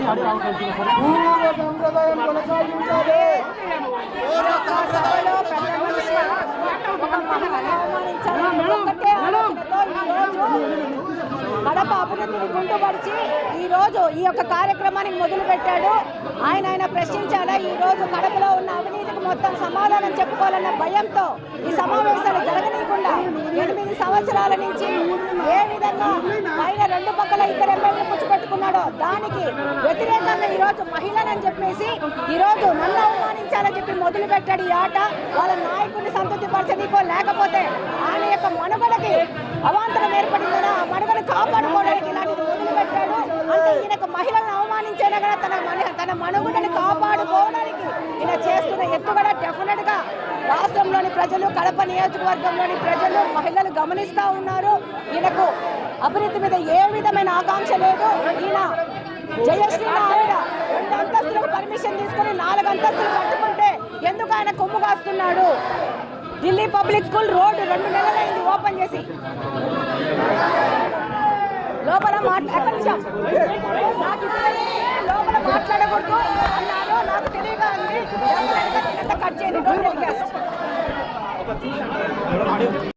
పూర్వ సంప్రదాయం కొనసాగించాలి కడప అభివృద్ధిని గుంటుపరిచి ఈ రోజు ఈ యొక్క కార్యక్రమానికి మొదలు పెట్టాడు ఆయన ఆయన ప్రశ్నించాలా ఈ రోజు కడపలో ఉన్న అవినీతికి మొత్తం సమాధానం చెప్పుకోవాలన్న భయంతో ఈ సమావేశాలు జరగనీయకుండా ఎనిమిది సంవత్సరాల నుంచి ఏ విధంగా పైన రెండు పక్కల ఇద్దరు దానికి వ్యతిరేకంగా ఈ రోజు మహిళనని చెప్పేసి ఈరోజు నన్ను అవమానించాలని చెప్పి మొదలు పెట్టాడు ఈ ఆట. వాళ్ళ నాయకుడిని సంతృప్తి పరచనీకో లేకపోతే ఆయన యొక్క మనుగడకి అవాంతరం ఏర్పడిందన ఆ మనుగడను కాపాడుకోవడానికి ఇలాంటిది మొదలు పెట్టాడు అంటే ఈయనకు మహిళలను అవమానించైనా కూడా తన మన తన మనుగడని కాపాడుకోవడానికి ఈయన చేస్తున్న ఎత్తుగడ డెఫినెట్గా రాష్ట్రంలోని ప్రజలు కడప నియోజకవర్గంలోని ప్రజలు మహిళలు గమనిస్తూ ఉన్నారు. ఈయనకు అభివృద్ధి మీద ఏ విధమైన ఆకాంక్ష లేదు. జయశ్రీ రెండు అంతస్తులకు పర్మిషన్ తీసుకుని నాలుగు అంతస్తులు కట్టుకుంటే ఎందుకు ఆయన కొమ్ము కాస్తున్నాడు? ఢిల్లీ పబ్లిక్ స్కూల్ రోడ్డు రెండు నెలలైంది ఓపెన్ చేసి. లోపల లోపల మాట్లాడకూడదు అన్నారు నాకు తెలియగా ఉంది. కట్ చేయండి